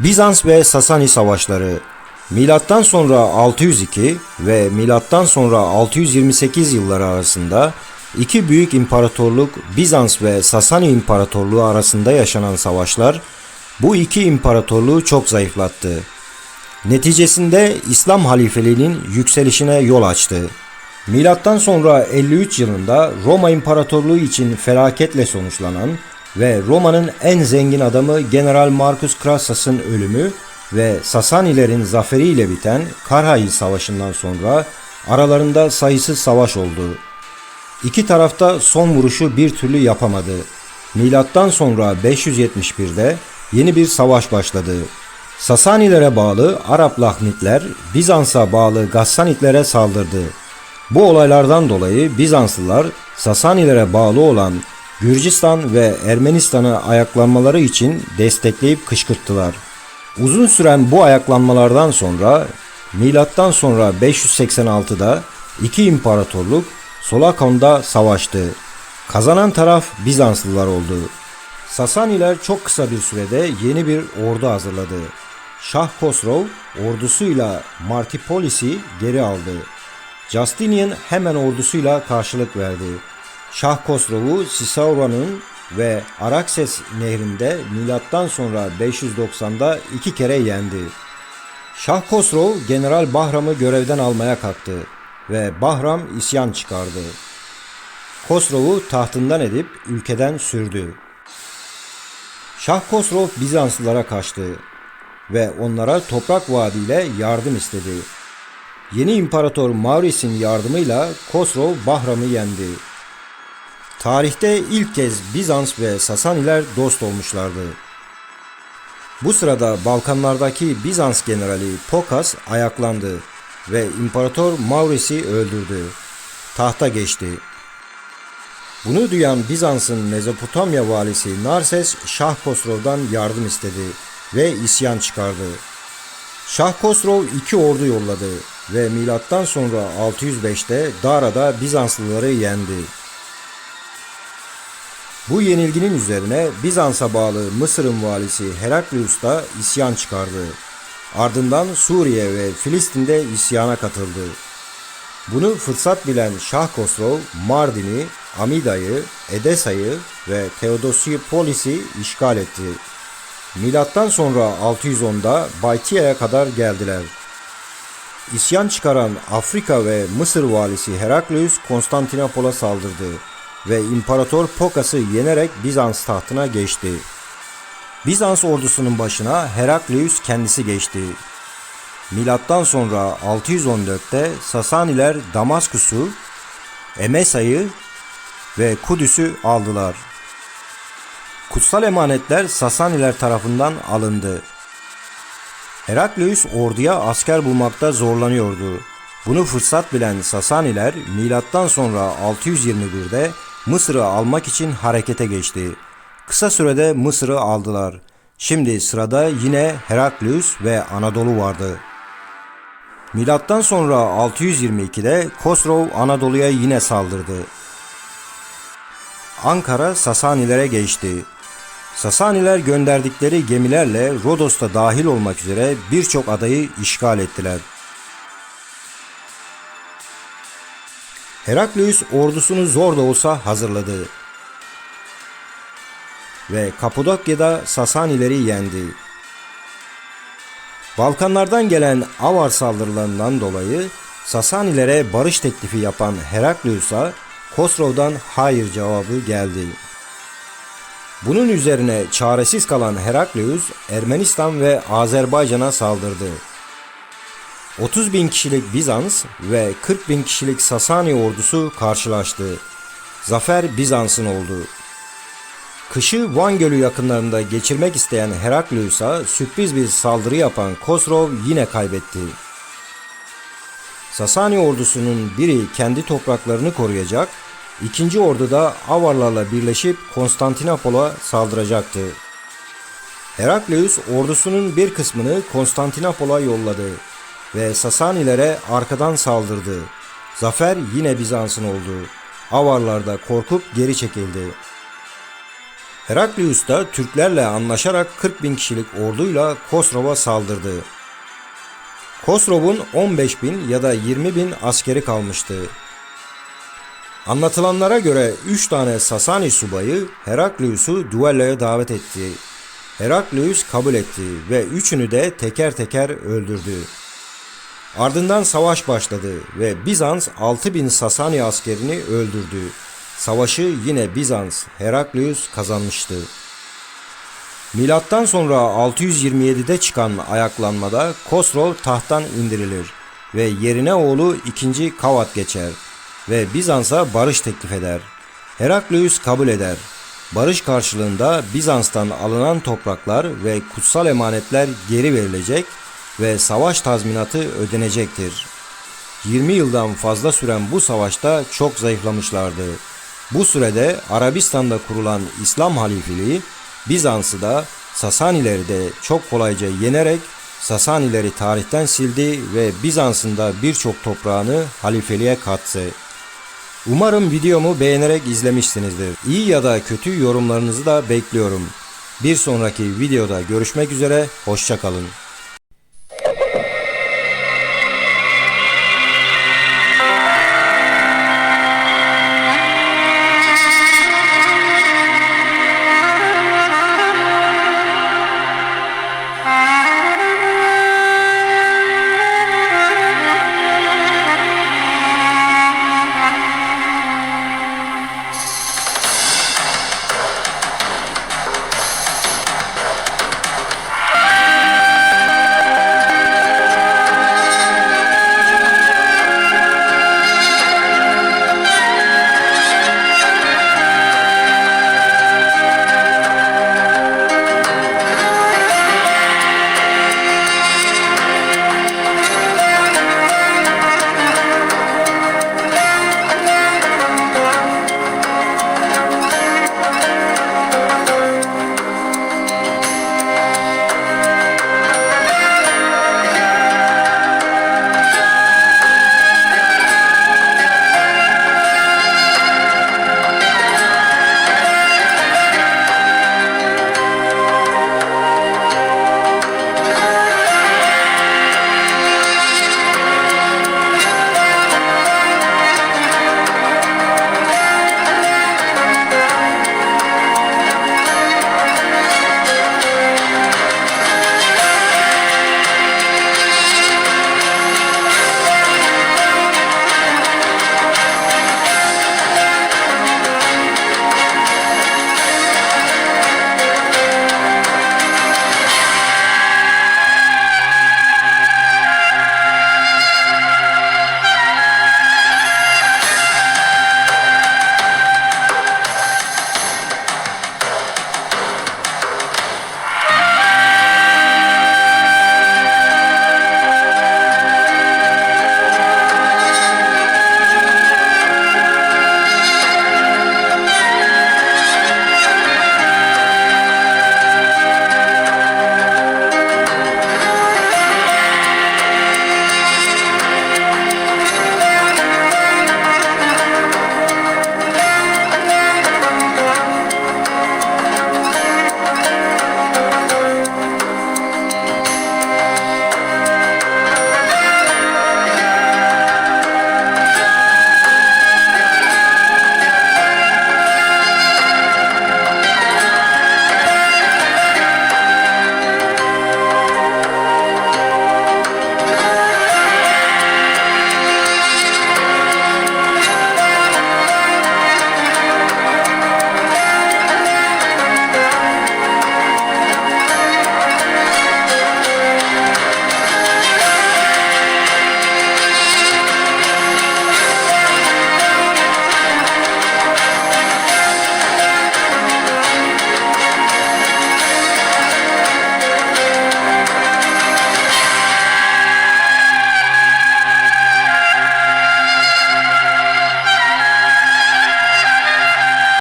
Bizans ve Sasani savaşları Milattan sonra 602 ve milattan sonra 628 yılları arasında iki büyük imparatorluk Bizans ve Sasani İmparatorluğu arasında yaşanan savaşlar bu iki imparatorluğu çok zayıflattı. Neticesinde İslam halifeliğinin yükselişine yol açtı. Milattan sonra 53 yılında Roma İmparatorluğu için felaketle sonuçlanan ve Roma'nın en zengin adamı General Marcus Crassas'ın ölümü ve Sasanilerin zaferiyle biten Karhay Savaşı'ndan sonra aralarında sayısız savaş oldu. İki tarafta son vuruşu bir türlü yapamadı. Milattan sonra 571'de yeni bir savaş başladı. Sasanilere bağlı Arap Lahmitler Bizans'a bağlı Gassanitlere saldırdı. Bu olaylardan dolayı Bizanslılar Sasanilere bağlı olan Gürcistan ve Ermenistan'ı ayaklanmaları için destekleyip kışkırttılar. Uzun süren bu ayaklanmalardan sonra milattan sonra 586'da iki imparatorluk Solakon'da savaştı. Kazanan taraf Bizanslılar oldu. Sasaniler çok kısa bir sürede yeni bir ordu hazırladı. Şah Khosrov ordusuyla Martipolis'i geri aldı. Justinian hemen ordusuyla karşılık verdi. Şah Khosrov'u Sisaura'nın ve Arakses nehrinde milattan sonra 590'da iki kere yendi. Şah Khosrov General Bahram'ı görevden almaya kalktı ve Bahram isyan çıkardı. Khosrov'u tahtından edip ülkeden sürdü. Şah Khosrov Bizanslılara kaçtı ve onlara toprak vaadiyle yardım istedi. Yeni imparator Maurice'in yardımıyla Khosrov Bahram'ı yendi. Tarihte ilk kez Bizans ve Sasaniler dost olmuşlardı. Bu sırada Balkanlardaki Bizans generali Pokas ayaklandı ve İmparator Maurice'i öldürdü. Tahta geçti. Bunu duyan Bizans'ın Mezopotamya valisi Narses Şah Khosrov'dan yardım istedi ve isyan çıkardı. Şah Khosrov iki ordu yolladı ve milattan sonra 605'te Dara'da Bizanslıları yendi. Bu yenilginin üzerine Bizans'a bağlı Mısır'ın valisi Heraklius da isyan çıkardı. Ardından Suriye ve Filistin'de isyana katıldı. Bunu fırsat bilen Şah Khosrov, Mardin'i, Amida'yı, Edesa'yı ve Theodosipolis'i işgal etti. Milattan sonra 610'da Baytia'ya kadar geldiler. İsyan çıkaran Afrika ve Mısır valisi Heraklius Konstantinopol'a saldırdı ve İmparator Pokas'ı yenerek Bizans tahtına geçti. Bizans ordusunun başına Heraklius kendisi geçti. Milattan sonra 614'te Sasaniler Damaskus'u, Emesa'yı ve Kudüs'ü aldılar. Kutsal emanetler Sasaniler tarafından alındı. Heraklius orduya asker bulmakta zorlanıyordu. Bunu fırsat bilen Sasaniler milattan sonra 621'de Mısır'ı almak için harekete geçti. Kısa sürede Mısır'ı aldılar. Şimdi sırada yine Heraklius ve Anadolu vardı. Milattan sonra 622'de Khosrov Anadolu'ya yine saldırdı. Ankara Sasanilere geçti. Sasaniler gönderdikleri gemilerle Rodos'ta dahil olmak üzere birçok adayı işgal ettiler. Heraklius ordusunu zor da olsa hazırladı. Ve Kapadokya'da Sasanileri yendi. Balkanlardan gelen Avar saldırılarından dolayı Sasanilere barış teklifi yapan Heraklius'a Khosrow'dan hayır cevabı geldi. Bunun üzerine çaresiz kalan Heraklius Ermenistan ve Azerbaycan'a saldırdı. 30 bin kişilik Bizans ve 40 bin kişilik Sasani ordusu karşılaştı. Zafer Bizans'ın oldu. Kışı Van Gölü yakınlarında geçirmek isteyen Heraklius'a sürpriz bir saldırı yapan Khosrow yine kaybetti. Sasani ordusunun biri kendi topraklarını koruyacak, ikinci ordu da Avarlarla birleşip Konstantinopol'a saldıracaktı. Heraklius ordusunun bir kısmını Konstantinopol'a yolladı ve Sasanilere arkadan saldırdı. Zafer yine Bizans'ın oldu. Avarlar da korkup geri çekildi. Heraklius da Türklerle anlaşarak 40 bin kişilik orduyla Kosrov'a saldırdı. Kosrov'un 15 bin ya da 20 bin askeri kalmıştı. Anlatılanlara göre 3 tane Sasani subayı Heraklius'u düelloya davet etti. Heraklius kabul etti ve üçünü de teker teker öldürdü. Ardından savaş başladı ve Bizans 6000 Sasani askerini öldürdü. Savaşı yine Bizans, Heraklius kazanmıştı. Milattan sonra 627'de çıkan ayaklanmada Kosrov tahttan indirilir ve yerine oğlu 2. Kavat geçer ve Bizans'a barış teklif eder. Heraklius kabul eder. Barış karşılığında Bizans'tan alınan topraklar ve kutsal emanetler geri verilecek ve savaş tazminatı ödenecektir. 20 yıldan fazla süren bu savaşta çok zayıflamışlardı. Bu sürede Arabistan'da kurulan İslam halifeliği Bizans'ı da Sasanileri de çok kolayca yenerek Sasanileri tarihten sildi ve Bizans'ın da birçok toprağını halifeliğe kattı. Umarım videomu beğenerek izlemişsinizdir. İyi ya da kötü yorumlarınızı da bekliyorum. Bir sonraki videoda görüşmek üzere, hoşçakalın.